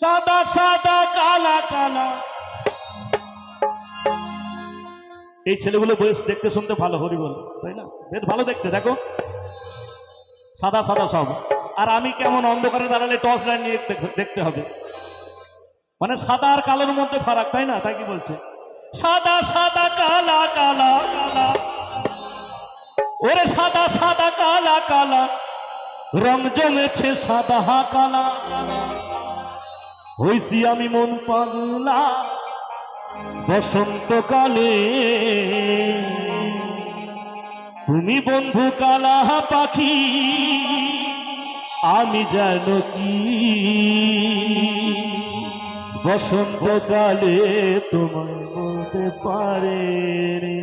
সাদা সাদা, কালা কালা। এই ছেলেগুলো বয়স দেখতে শুনতে ভালো, হরিবল, তাই না? বেশ ভালো দেখতে, দেখো। সাদা সাদা সব। আর আমি কেমন অন্ধকারে দাঁড়ালে টর্চ লাইট নিয়ে দেখতে হবে। মানে সাদা আর কালোর মধ্যে ফারাক, তাই না? তাই কি বলছে? সাদা সাদা, কালা কালা কালা। ওরে সাদা সাদা, কালা কালা। রং জমেছে সাদা, হা, কালা। হইছি আমি মন পাগলা। বসন্তকালে তুমি বন্ধু কালা পাখি, আমি যেন কি? বসন্তকালে তোমায় বলতে পারে রে।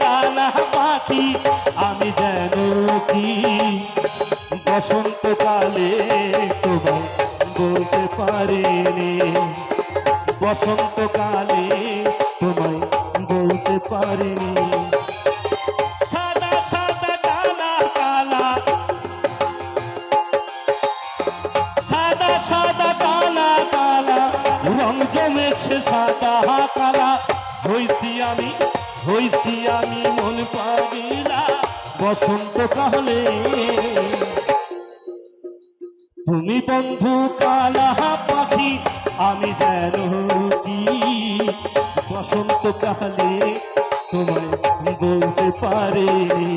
কালা পাখি, আমি যেন কি? বসন্তকালে তোমায় বলতে পারিনি। বসন্তকালে তোমায় বলতে পারিনি। জমেছে সাদা, কালা। হইছি আমি হইছি আমি মন পাগিলা, বসন্ত কালে। তুমি বন্ধু কালা পাখি, আমি যেন কি বসন্ত কালে তোমায় বলতে পারিনি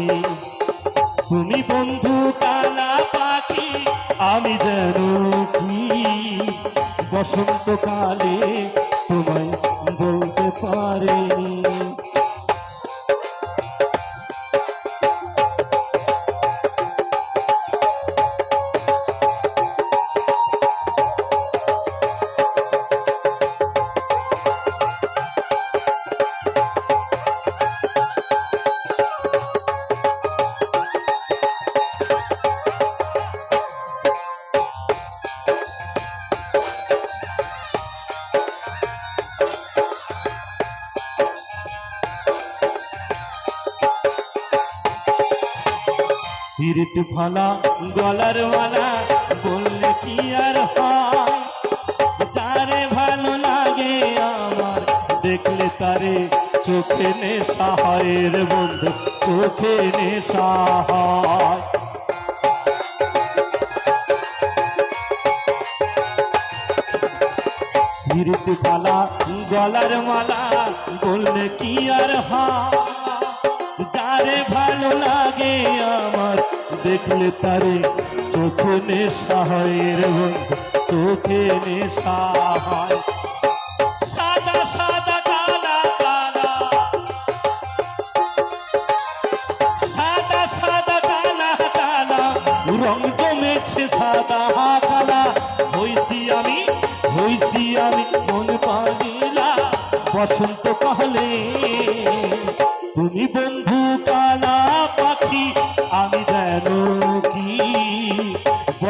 তুমি বন্ধু কালা পাখি, আমি যেন কি বসন্তকালে তোমায় বলতে পারিনি ফিরত ফালা গলার মালা, বললে কি আর হয়? যারে ভালো লাগে আমার, দেখলে তারে চোখে নেশা হয়। বন্ধু, চোখে নেশা হয়। ফিরত ফালা গলার মালা, বললে কি আর হয়? যারে ভালো লাগে আমার। দেখলে তারে চোখে নেশা চোখে নেশা আমি বসন্ত কালে তুমি বন্ধু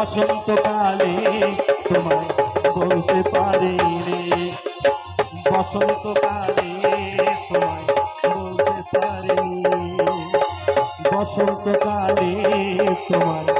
বসন্তকালে তোমায় বলতে পারে রে। বসন্তকালে তোমায় বলতে পারি বসন্তকালে তোমায়